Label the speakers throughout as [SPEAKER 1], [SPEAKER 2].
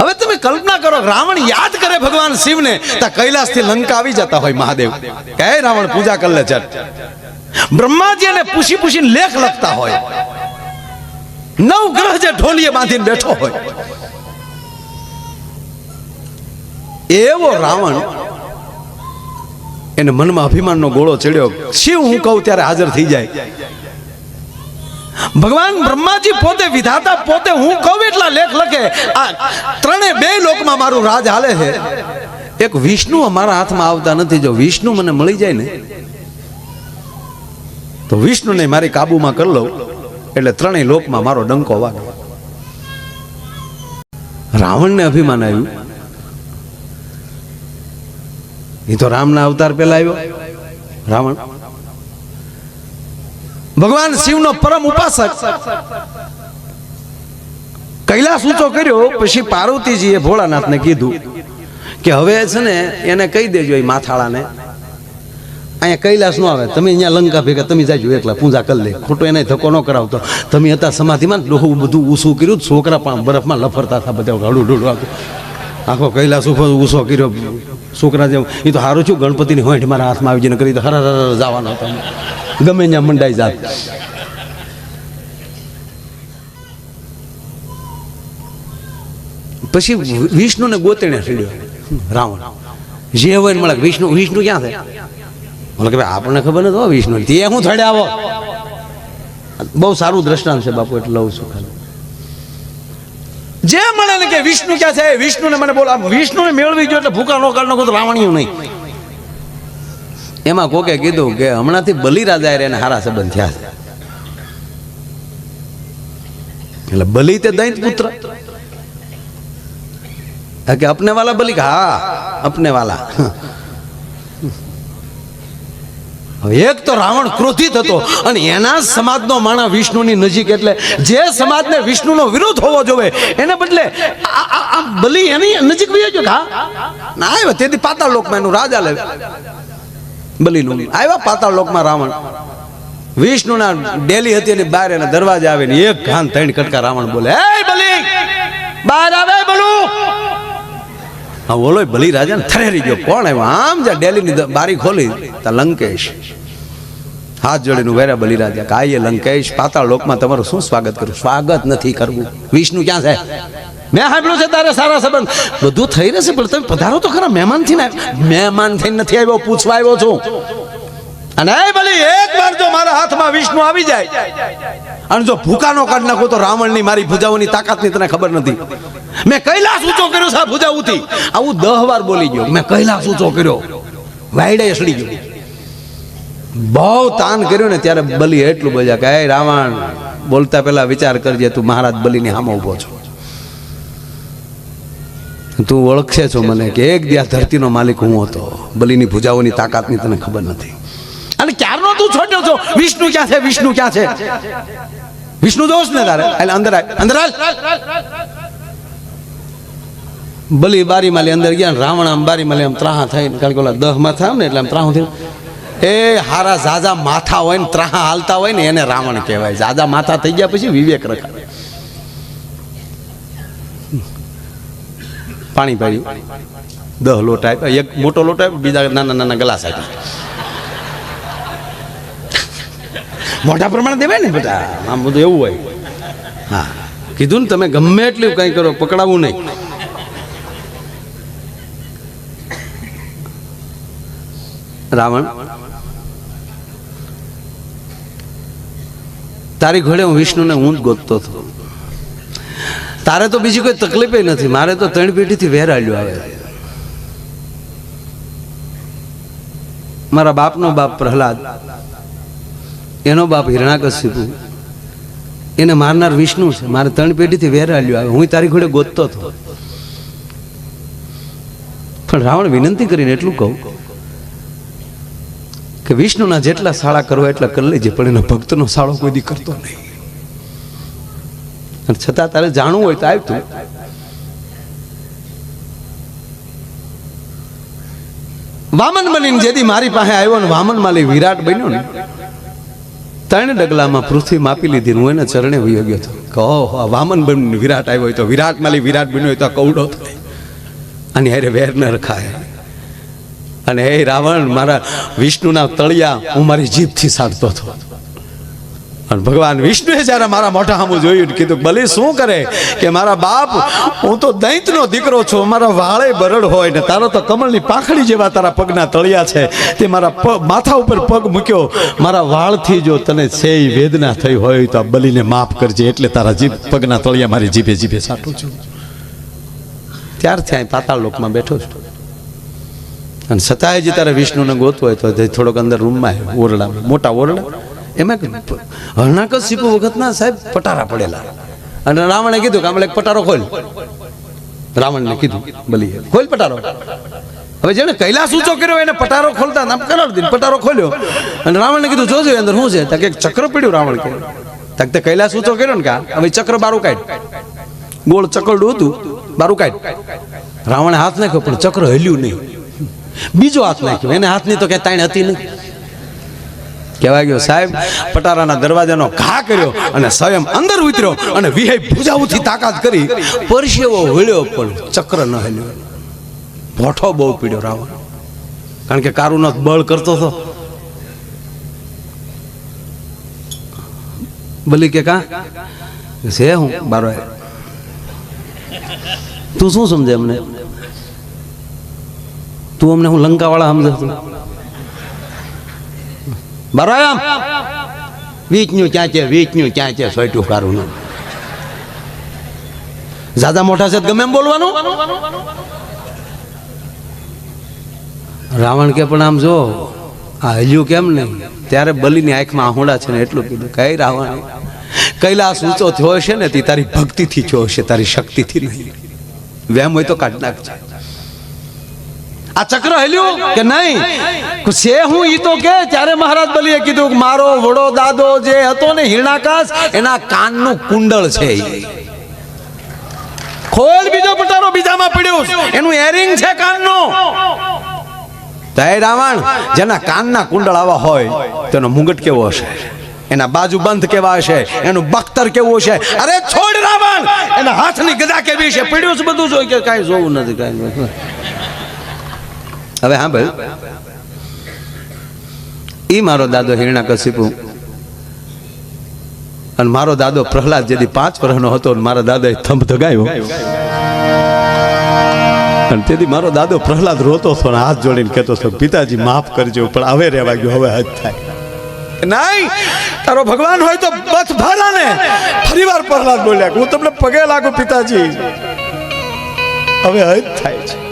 [SPEAKER 1] હવે તમે કલ્પના કરો, રાવણ યાદ કરે ભગવાન શિવને, તો કૈલાસથી લંકા આવી જતા હોય મહાદેવ. કહે રાવણ, પૂજા કર લે ચટ બ્રહ્માજી એને પૂછી પૂછીને લેખ લખતા હોય. નવ ગ્રહ જે ઢોલીએ બાંધીને બેઠો હોય. એવો રાવણ એને મનમાં અભિમાનનો ગોળો ચડ્યો. શિવ, હું કહું, ત્યારે હાજર થઈ જાય. ભગવાન બ્રહ્માજી પોતે વિધાતા, પોતે હું કહું એટલા લેખ લખે. આ ત્રણે બે લોકમાં મારું રાજ હાલે છે. એક વિષ્ણુ અમારા હાથમાં આવતા નથી. જો વિષ્ણુ મને મળી જાય ને, તો વિષ્ણુને મારી કાબુમાં કરી લઉં. એટલે ત્રણેય લોકમાં મારો ડંકો વાગે. રાવણને અભિમાન આવ્યું. એ તો રામના અવતાર પહેલા આવ્યો. રાવણ ભગવાન શિવનો પરમ ઉપાસક. કૈલાસ ઊંચો કર્યો, પછી પાર્વતીજીએ ભોળાનાથને કીધું કે હવે છે ને એને કહી દેજો એ માથાળાને. અહીંયા કૈલાસ નો આવે. તમે અહીંયા લંકા ભેગા, તમે જાજો એકલા, પૂજા કરી લે. ખોટો એને ધક્કો ન કરાવતો. તમે હતા સમાધિમાં ડોહું બધું ઊસું કર્યું છોકરા પણ બરફમાં લફરતા હતા બધા હળું ઢોળું આખો. કૈલાસ ઉપર ઊસો કર્યો. છોકરા જેમ એ તો સારું છું ગણપતિની હોંઠ મારા હાથમાં આવી જઈને કરી તો હરા હરા જવાનો હતો. ગમે ત્યાં મંડાઈ જાત. પછી વિષ્ણુને ગોતણે ચડ્યો રાવણ. જે હોય મળે. વિષ્ણુ વિષ્ણુ ક્યાં છે? બોલે કે ભાઈ આપણને ખબર નથી વિષ્ણુ. તે હું થડે આવો. બહુ સારું દ્રષ્ટાંત છે બાપુ, એટલે લઉં છું ખાલી. જે મળે ને કે વિષ્ણુ ક્યાં છે? વિષ્ણુને મને બોલા વિષ્ણુને મેળવી ગયો એટલે ભૂકા નો કાઢ નો રાવણીયું નહીં. એમાં કોકે કીધું કે હમણાંથી બલિરાજા એને હારા સંબંધ થયા છે. એટલે બલિ તે દૈત પુત્ર. કે અપને વાલા બલિ? કે હા અપને વાલા એક તો રાવણ ક્રોધિત હતો અને એના સમાજનો માણા વિષ્ણુની નજીક એટલે જે સમાજને વિષ્ણુનો વિરોધ હોવો જોવે, એને બદલે આ- બલિ એની નજીક હા? ના આવ્યો, તેથી પાતાળ લોકમાં એનું રાજા લે. બલિનું. આવ્યા પાતાળ લોકમાં રાવણ. વિષ્ણુના ડેલી હતી એની બહાર એના દરવાજા આવે ને એક ઘાન ત્રણ કટકા રાવણ બોલે એ બલી બહાર આવે બલુ. હા બોલો બલી રાજા ને થરેરી ગયો. કોણ આવ્યો? આમ જ્યાં ડેલીની બારી ખોલી તા લંકેશ. હાથ જોડીને વેરા બલિ રાજા કે આઈએ લંકેશ, પાતાળ લોકમાં તમારું શું સ્વાગત કરું સ્વાગત નથી કરવું. વિષ્ણુ ક્યાં છે? મેં સાંભળ્યું છે તારે સારા સંબંધ. બધું થઈ રહેશે, પણ તમે પધારો તો ખરા મહેમાનથી મહેમાન થઈને નથી આવ્યો, પૂછવા આવ્યો છું. અને બલી એક વાર જો મારા હાથમાં વિષ્ણુ આવી જાય, અને જો ભૂકાનો કાઢ નાખો તો રાવણની મારી ભુજાઓની તાકાતની તને ખબર નથી. મેં કૈલાસ ઊંચો કર્યો સા ભૂજાઉથી આવું દહ વાર બોલી ગયો. મેં કૈલાસ ઊંચો કર્યો. વાયડે સડી ગયો. બહુ તાન કર્યું ને ત્યારે બલી એટલું બોલ્યા કે, એ રાવણ, બોલતા પહેલા વિચાર કરજે, તું મહારાજ બલિની સામે ઊભો છો. તું ઓળખશે છો મને કે, એક દિવસ ધરતીનો માલિક હું હતો. બલિની ભૂજાઓની તાકાતની તને ખબર નથી. અને ક્યારનો તું છોડ્યો છો? વિષ્ણુ ક્યાં છે? વિષ્ણુ ક્યાં છે? વિષ્ણુ દોષ ને તારે. એટલે અંદર અંદર બલી બારી માલી અંદર ગયા રાવણ આમ બારી માલી આમ ત્રાહા થઈને કારણ કે ઓલા દહ માથા થાય ને, એટલે આમ ત્રાહું થયું. એ હારા ઝાઝા માથા હોય ને ત્રાહા હાલતા હોય ને એને રાવણ કહેવાય. ઝાઝા માથા થઈ ગયા પછી વિવેક રખાય. પાણી પાડ્યું દહ લોટ આપ્યા. એક મોટો લોટ આપ્યો, બીજા નાના નાના ગ્લાસ આપ્યા. મોટા પ્રમાણે દેવાય ને બધા. આમ બધું એવું હોય. હા. કીધું ને તમે ગમે એટલું કંઈ કરો, પકડાવું નહીં. રાવણ તારી ઘોડે હું વિષ્ણુને હું જ ગોતતો હતો. તારે તો બીજી કોઈ તકલીફ નથી. મારે તો ત્રણ પેઢીથી વેરાલ્યો આવે. મારા બાપનો બાપ પ્રહલાદ, એનો બાપ હિરણાકશિપુ એને મારનાર વિષ્ણુ છે. મારે ત્રણ પેઢીથી વેરાલ્યો આવે. હું તારી ઘોડે ગોતતો હતો. પણ રાવણ વિનંતી કરીને એટલું કહું કે વિષ્ણુના જેટલા શાળા કરવા એટલા કરી પણ એના ભક્તનો શાળો કોઈ દી કરતો નહીં. અને છતાં તારે જાણવું હોય તો આવતું વામન બનીને જેથી મારી પાસે આવ્યો ને વામન માલી વિરાટ બન્યો ને, ત્રણ ડગલામાં પૃથ્વી માપી લીધી હું એને ચરણે વયો ગયો હતો કહો, આ વામન બન વિરાટ આવ્યો હોય તો, વિરાટ માલી વિરાટ બન્યો હોય તો કૌડો થાય અને હારે વેર ન રખાય અને હે રાવણ, મારા વિષ્ણુના તળિયા હું મારી જીભથી સાધતો હતો. અને ભગવાન વિષ્ણુએ જ્યારે મારા મોઢા સામું જોયું કીધું, બલી શું કરે? કે મારા બાપ, હું તો દૈંતનો દીકરો છું, મારા વાળે બરડ હોય ને તારો તો કમળની પાંખડી જેવા તારા પગના તળિયા છે. તે મારા માથા ઉપર પગ મૂક્યો. મારા વાળથી જો તને છે વેદના થઈ હોય તો આ બલીને માફ કરજે, એટલે તારા જીભ, પગના તળિયા મારી જીભે જીભે સાટું છું. ત્યારથી અહીં પાતાળ લોકમાં બેઠો છું. અને છતાંય જે તારે વિષ્ણુને ગોતવો હોય તો થોડોક અંદર રૂમમાં આવ્યો, ઓરડામાં મોટા ઓરડા. એમાં હરણાક શીખુ વખતના સાહેબ પટારા પડેલા. અને રાવણે કીધું કે આમ એક પટારો ખોલ. રાવણને કીધું બલી ખોલ પટારો. હવે જેને કૈલાસ ઊંચો કર્યો એને પટારો ખોલતા નામ કરાવી દીધું પટારો ખોલ્યો. અને રાવણને કીધું જોજો અંદર શું છે? ત્યાં એક ચક્ર પડ્યું રાવણ કે. તાક તે કૈલાસ ઊંચો કર્યો ને કા હવે ચક્ર બારું કાઢ. ગોળ ચકરડું હતું બારું કાઢ. રાવણે હાથ નાખ્યો પણ ચક્ર હલ્યું નહીં. બીજો હાથ નાખ્યો. એને હાથની તો કે તાણ હતી નહીં. કહેવાય ગયો, સાહેબ, પટારાના દરવાજાનો ઘા કર્યો અને સ્વયં અંદર ઉતર્યો અને વિહે ભૂજાઉથી તાકાત કરી પરસેવો હળ્યો પણ ચક્ર ન હેલ્યો. ભોઠો બહુ પીડ્યો રાવણ. કારણ કે કારુનો બળ કરતો હતો. બલી કે કા? છે હું? બારો તું શું સમજે અમને? તું અમને હું લંકાવાળા સમજો બરાબર વીચનું ક્યાં છે વીચનું ક્યાં છે સોયટું કારું નું જાદા મોટા છે ગમે એમ બોલવાનું? રાવણ કે પણ આમ જો, આ હજુ કેમ નહીં? ત્યારે બલીની આંખમાં આહુડા છે ને એટલું કીધું, કઈ રાવણ? કૈલાસ ઊંચો થયો હશે ને, તે તારી ભક્તિથી થયો હશે, તારી શક્તિથી નહીં. વેમ હોય તો કાઢ નાખજે. આ ચક્ર હેલ્યું કે નહીં? છે હું ઈ તો કે ત્યારે મહારાજ બલીએ કીધું મારો વડો દાદો જે હતો ને હિરણાકાશ એના કાનનું કુંડળ છે ખોલ બીજો પટારો બીજામાં પડ્યું એનું એરિંગ છે કાનનું. હે રાવણ. જેના કાનના કુંડળ આવા હોય તેનો મુંગટ કેવો હશે? એના બાજુ બંધ કેવા હશે? એનું બખ્તર કેવું હશે? અરે છોડ રાવણ! એના હાથની ગદા કેવી છે? પીડ્યું છે બધું જોઈ કે કાંઈ જોવું નથી કાંઈ. હવે હા ભાઈ. એ મારો દાદો હિરણા કશીપુ અને મારો દાદો પ્રહલાદ જેથી પાંચ વર્ષનો હતો મારા દાદાએ થંભ ધગાયો. અને તેથી મારો દાદો પ્રહલાદ રોતો હતો અને હાથ જોડીને કહેતો હતો, પિતાજી, માફ કરજો, પણ હવે રહેવા ગયો હવે હદ થાય. નહીં, તારો ભગવાન હોય તો બસ ભાલા ને. ફરીવાર પ્રહલાદ બોલ્યા હું તમને પગે લાગુ, પિતાજી. હવે હજ થાય છે.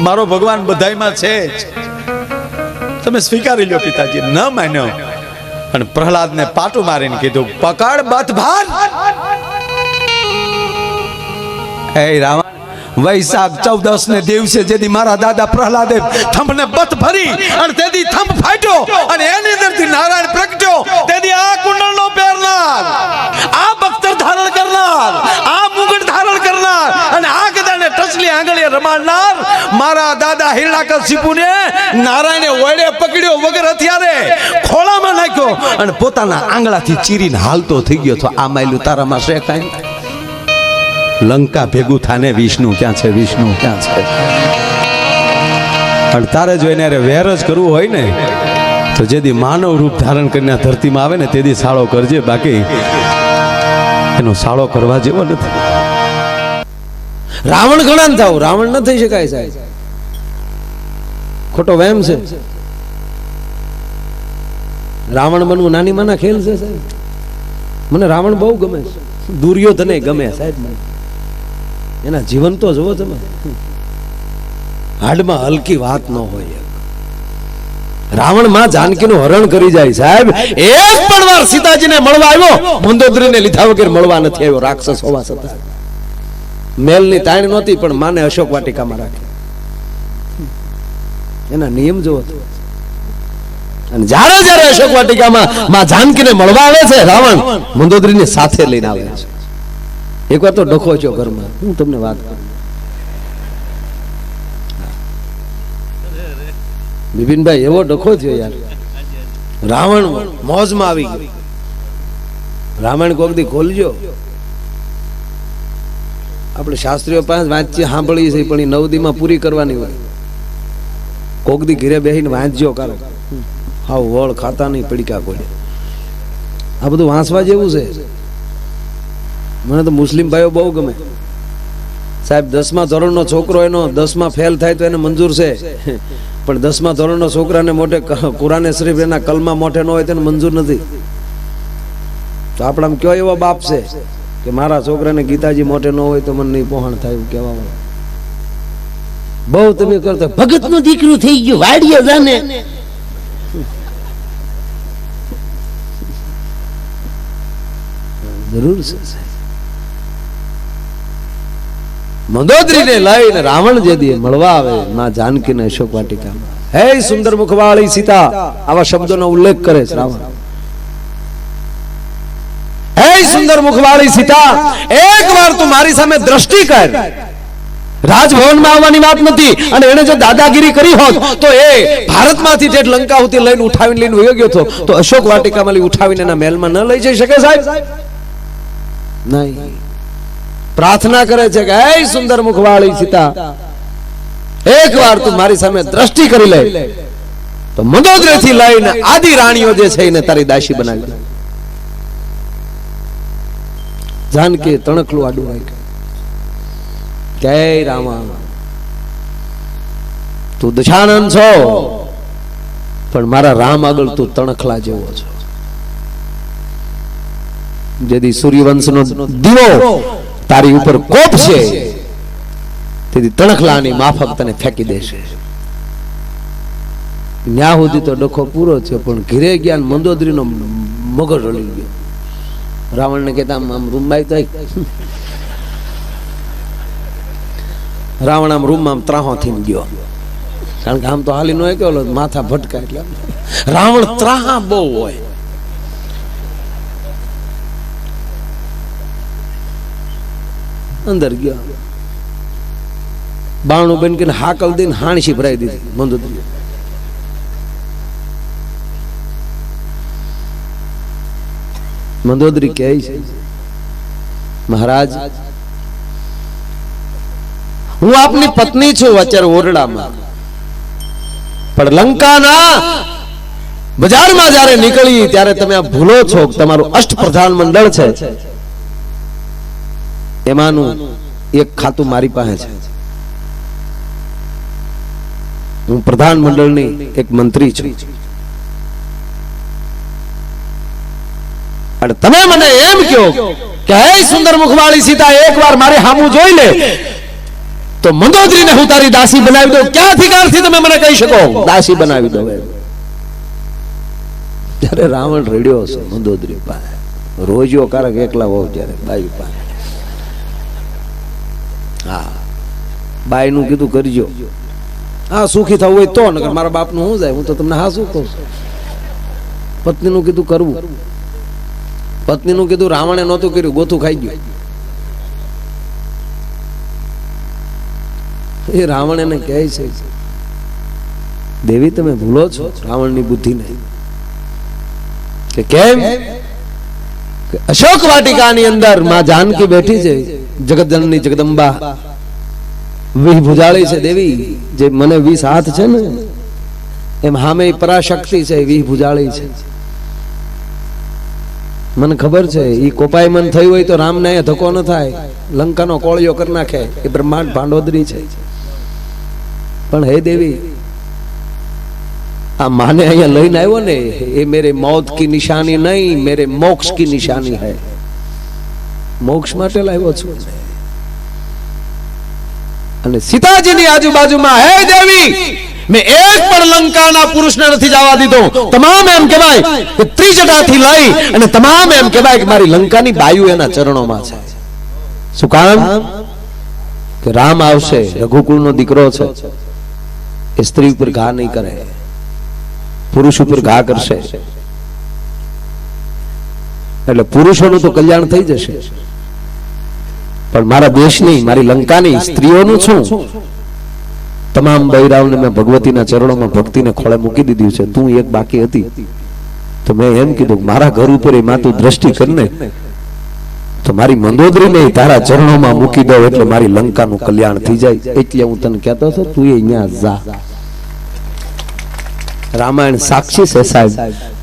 [SPEAKER 1] મારો ભગવાન બધાયમાં છે તમે સ્વીકારી લો પિતાજી, ન માન્યો. અને પ્રહલાદને પાટું મારીને કીધું, પકડ બત ભાન હે રાવણ, વૈશાખ ચૌદસ ને દિવસે જેથી મારા દાદા પ્રહલાદે થંભને બત ભરી અને તેથી થંભ ફાટ્યો અને એની અંદરથી નારાયણ પ્રગટ્યો. તેથી આ કુંડળનો પહેરનાર, આ બખ્તર ધારણ કરનાર આ મુગટ ધારણ કરનાર અને આ ગદાને આંગળીએ રમાડનાર મારા દાદા હિરણાકર શિપુને નારાયણે ઓયડે પકડ્યો વગર હથિયારે ખોળામાં નાખ્યો અને પોતાના આંગળાથી ચીરીને હાલતો થઈ ગયો તો આ માયલું તારામાં છે કાંઈ? લંકા ભેગું થાને વિષ્ણુ, ક્યાં છે વિષ્ણુ, ક્યાં છે? પણ તારે જો એને વેર જ કરવું હોય ને, તો જેથી માનવ રૂપ ધારણ કરીને ધરતીમાં આવે ને તેથી સાળો કરજે, બાકી એનો સાળો કરવા જેવો નથી.
[SPEAKER 2] રાવણ ઘણા ને થાવ. રાવણ ન થઈ શકાય સાહેબ. ખોટો વહેમ છે. રાવણ બનવું નાની માના ખેલ છે મને રાવણ બહુ ગમે છે. દુર્યોધને ગમે સાહેબ એના જીવન તો જુઓ તમે. હાડમાં હલકી વાત ન હોય રાવણમાં જાનકીનું હરણ કરી જાય સાહેબ. એક પણ વાર સીતાજીને મળવા આવ્યો. મંદોદરીને લીધા વગર મળવા નથી આવ્યો. રાક્ષસ હોવા છતાં. મેલની તાણ નહોતી, પણ માને અશોક વાટિકામાં રાખી. એના નિયમ જો હતો અને જ્યારે જ્યારે અશોક વાટિકામાં માં જાનકીને મળવા આવે છે, રાવણ મંદોદરીને સાથે લઈને આવે છે. એકવાર તો ડખો છો ઘરમાં, હું તમને વાત કરું. બિપિનભાઈ, એવો ડખો થયો યાર. રાવણ મોજમાં આવી ગયો. રામાયણ કોક દી ખોલજો. આપણે શાસ્ત્રીઓ પાસે વાંચીએ, સાંભળીએ છીએ, પણ એ નવદીમાં પૂરી કરવાની હોય. કોક દી ઘીરે બેસીને વાંચજો કારણ હા વળ ખાતા નહીં પડીકા કોઈ આ બધું વાંચવા જેવું છે. મને તો મુસ્લિમ ભાઈઓ બહુ ગમે. સાહેબ, દસમા ધોરણનો છોકરો એનો, દસમા ફેલ થાય તો એને મંજૂર છે. પણ દસમા ધોરણનો છોકરાને મોટે કુરાને શરીફ એના કલમા મોઢે ન હોય તેને મંજૂર નથી. તો આપણા કયો એવો બાપ છે? કે મારા છોકરાને ગીતાજી મોટે ન હોય તો મને નહીં પહોંચ થાય એવું કહેવા હોય બહુ તમે કરતા ભગતનું દીકરું થઈ ગયું, વાડીએ જાને. જરૂર છે. મંદોદરીને લઈને રાવણ જે દી મળવા આવે, માં જાનકીને અશોક વાટિકામાં. હે સુંદર મુખવાળી સીતા, આવા શબ્દોનો ઉલ્લેખ કરે છે રાવણ. હે સુંદર મુખવાળી સીતા એકવાર તું મારી સામે દ્રષ્ટિ કર. રાજભવનમાં આવવાની વાત નથી, અને એને જો દાદાગીરી કરી હોત, તો એ ભારતમાંથી જે લંકા સુધી લઈને ઉઠાવીને લઈને વયો ગયો હતો, તો અશોક વાટિકામાં લઈ ઉઠાવીને એના મહેલમાં ન લઈ જઈ શકે સાહેબ? નહીં. પ્રાર્થના કરે છે કે, હે સુંદર મુખવાળી સીતા એકવાર તું મારી સામે દ્રષ્ટિ કરી લે. તો મદોદરેથી લઈને આદિ રાણીઓ જે છે એને તારી દાસી બનાવી દે. જાનકી તણકલું આડું રાખ્યું. જય રામા તું દશાનંદ છો. પણ મારા રામ આગળ તું તણખલા જેવો છો. જેથી સૂર્યવંશનો દીવો તારી ઉપર કોપ છે તેથી તણખલાની માફક તને ફેંકી દેશે. ન્યા સુધી તો ડખો પૂરો છે પણ ઘીરે ગયા મંદોદરી મંદોદરીનો મગજ હલી ગયો. રાવણને કહેતા, આમ રૂમમાં તો રાવણ આમ રૂમમાં આમ ત્રાહો થઈને ગયો. કારણ કે આમ તો હાલી નો કે માથા ભટકા એટલે રાવણ ત્રાહા બહુ હોય. અંદર ગયો. બાણું બેન કે હાકલ દઈને હાણસી ભરાઈ દીધી. મંદોદરી મંદોદરી કહે છે, મહારાજ, હું આપની પત્ની છું અત્યારે ઓરડામાં. પણ લંકાના બજારમાં જ્યારે નીકળી, ત્યારે તમે આ ભૂલો છો તમારું તમારું અષ્ટપ્રધાન મંડળ છે. એમાંનું એક ખાતું મારી પાસે છે. હું પ્રધાન મંડળની એક મંત્રી છું. અને તમે મને એમ કહો કે હે સુંદર મુખવાળી સીતા, એકવાર મારે હામું જોઈ લે. તો મંદોદરીને હું તારી દાસી બનાવી દઉં. ક્યાં અધિકારથી તમે મને કહી શકો? દાસી બનાવી દઉં ત્યારે રાવણ રડ્યો છે મંદોદરી પાસે, રોજ્યો કારક એકલા હોવ ત્યારે બાઈ પાસે. હા, બાઈનું કીધું કરજો. હા, સુખી થવું હોય તો નગર મારા બાપનું શું જાય, હું તો તમને હા શું કહું. પત્નીનું કીધું કરવું. પત્નીનું કીધું, રાવણે નહોતું કર્યું, ગોથું ખાઈ ગયું. એ રાવણ એને કહે છે, દેવી, તમે ભૂલો છો? રાવણની બુદ્ધિને કે કેમ? અશોક વાટિકાની અંદરમાં જાનકી બેઠી છે, જગતજનની જગદંબા. વીહ ભુજાળી છે દેવી, જે મને વીસ હાથ છે ને, એમ હામે પરાશક્તિ છે વીહ ભુજાળી છે. મને ખબર છે એ કોપાઈ થયું હોય તો રામને ધક્કો ન થાય. લંકાનો કોળિયો કરી નાખે. એ બ્રહ્માંડ ભાંડોદરી છે. પણ હે દેવી, આ માને અહીંયા લઈને આવ્યો ને, એ મેરે મોત કી નિશાની નહીં, મેરે મોક્ષ કી નિશાની હૈ. મોક્ષ માટે લાવ્યો છું અને સીતાજીની આજુબાજુમાં, હે દેવી મેં એક પણ લંકાના પુરુષને નથી જવા દીધો. તમામ એમ કહેવાય કે ત્રિજટાથી લઈ અને તમામ એમ કહેવાય કે મારી લંકાની બાયુ એના ચરણોમાં છે. શું કામ કે રામ આવશે, રઘુકુળનો દીકરો છે. એ સ્ત્રી ઉપર ઘા નહીં કરે. પુરુષ ઉપર ઘા કરશે. એટલે પુરુષોનું તો કલ્યાણ થઈ જશે. પણ મારા દેશની, મારી લંકાની સ્ત્રીઓનું શું તમામ બૈરાવને મેં ભગવતીના ચરણોમાં ભક્તિને ખોળે મૂકી દીધી છે. તું એક બાકી હતી. તો મેં એમ કીધું, મારા ઘર ઉપર એ માતું દ્રષ્ટિ કરીને તો મારી મંદોદરીને તારા ચરણોમાં મૂકી દઉં એટલે મારી લંકાનું કલ્યાણ થઈ જાય. એટલે હું તને કહેતો છું તું એ અહીંયા જા. રામાયણ સાક્ષી છે સાહેબ.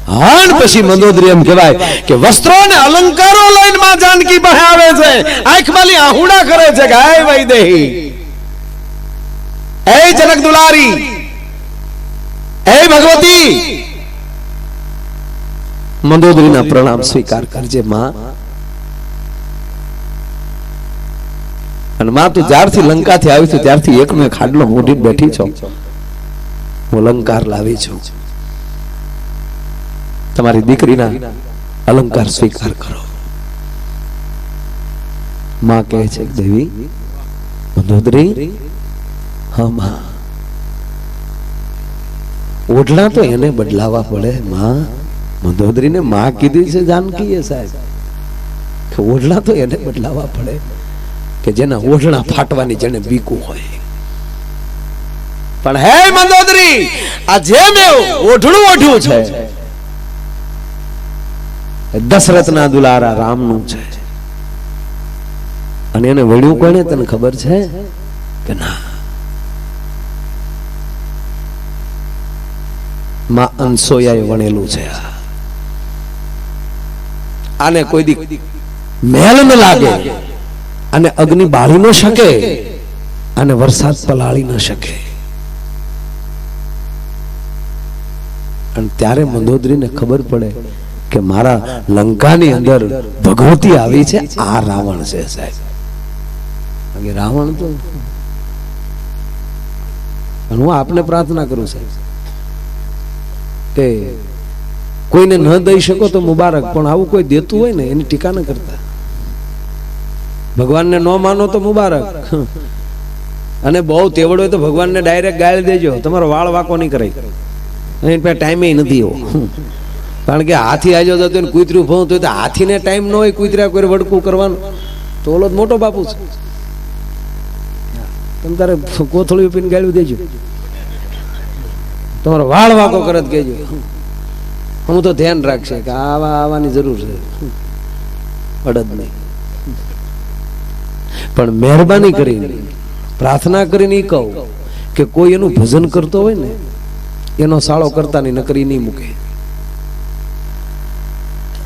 [SPEAKER 2] હાણ પછી મંદોદરી એમ કહેવાય કે વસ્ત્રો ને અલંકારો લઈને માં જાનકી પાસે આવે છે. આંખમાં માલી આહુડા કરે છે ગાય વૈદેહી. જનક દુલારી! હે ભગવતી! મંદોદરીના પ્રણામ સ્વીકાર કરજે, માં. અને માં, તું જ્યારથી લંકાથી આવી છું, ત્યારથી એકનો એક ખાડલો મોઢી બેઠી છો. હું અલંકાર લાવી છું. તમારી દીકરીના અલંકાર સ્વીકાર કરો. માં કહે છે દેવી, મંદોદરી હા તો એને બદલાવા પડે, માં. મંદોદરીને માં કીધી છે, જાનકીએ સાહેબ. ઓઢલા તો એને બદલાવા પડે, કે જેના ઓઢણા ફાટવાની જેને બીકું હોય. પણ હે મંદોદરી આ જે મેં ઓઢણું ઓઢ્યું છે. દશરથના દુલારા રામનું છે. અને એને વળ્યું કોને તને ખબર છે? કે ના. માં અનસોયાએ વણેલું છે. આને કોઈ દી મેલ ન લાગે અને અગ્નિ બાળી ન શકે અને વરસાદ પલાળી ન શકે. અને ત્યારે મંદોદરીને ખબર પડે કે મારા લંકાની અંદર ભગવતી આવી છે, આ રાવણ છે સાહેબ. રાવણ તો હું આપને પ્રાર્થના કરું સાહેબ. કે કોઈને ન દઈ શકો તો મુબારક, પણ આવું કોઈ દેતું હોય ને, એની ટીકા ન કરતા. ભગવાનને ન માનો તો મુબારક. અને બહુ તેવડ હોય તો ભગવાનને ડાયરેક્ટ ગાળી દેજો. તમારો વાળ વાકો નહીં કરાય. એની પાસે ટાઈમે નથી એવો. કારણ કે હાથી આજો હોય ને કૂતરું ભણતું હોય તો હાથીને ટાઈમ ન હોય કૂતરા કોઈ વડકું કરવાનું. તો ઓલો મોટો બાપુ છે. તમે તારે કોથળી પીને ગાળ્યું દેજો. તમારો વાળ વાકો કરત કહેજો. હું તો ધ્યાન રાખશે કે આવા આવવાની જરૂર છે. અડદ નહીં. પણ મહેરબાની કરીને પ્રાર્થના કરીને એ કહું કે કોઈ એનું ભજન કરતો હોય ને, એનો સાળો કરતા ની નકરી નહીં મૂકે.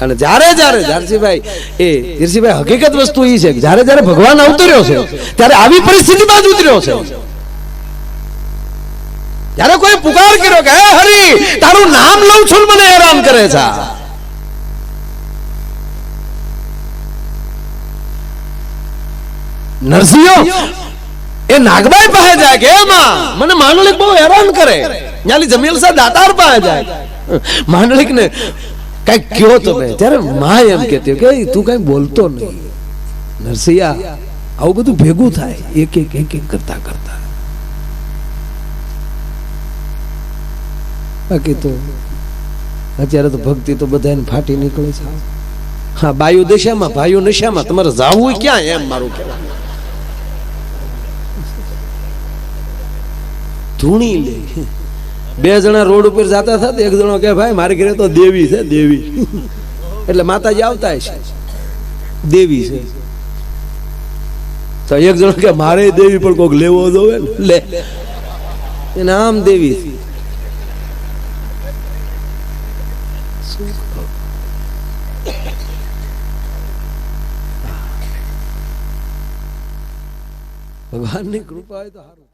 [SPEAKER 2] અને જ્યારે જ્યારે ઝારસીભાઈ, એ ઝીરસીભાઈ હકીકત વસ્તુ એ છે કે જ્યારે જ્યારે ભગવાન અવતર્યો છે, ત્યારે આવી પરિસ્થિતિમાં જ ઉતર્યો છે. જ્યારે કોઈ પુકાર કર્યો કે હરી, તારું નામ લઉં છું મને હેરાન કરે છે. નરસિંહ, એ નાગબાઈ પાસે જાય કે એમાં મને માંડલિક બહુ હેરાન કરે. ન્યાલી જમીલ સાહેબ દાતાર પાસે જાય. માંડલિક ને કંઈક કયો તમે ત્યારે મા એમ કેતી કે તું કઈ બોલતો નહીં. નરસિંહ, આવું બધું ભેગું થાય એક એક એક એક કરતા કરતા બાકી તો અત્યારે તો ભક્તિ તો બધાને ફાટી નીકળે છે. હા, બાયુ દશામાં ભાઈઓ નશામાં, તમારે જાવું ક્યાં એમ મારું કહેવાનું. ધૂણી લે. બે જણા રોડ ઉપર જતા હતા એક જણો કે ભાઈ, મારી ઘરે તો દેવી છે, દેવી. એટલે માતાજી આવતા છે દેવી છે. તો એક જણો કે મારે દેવી પણ કોક લેવો જોવે ને. લે. એને આમ દેવી છે. ભગવાનની કૃપા હોય તો સારું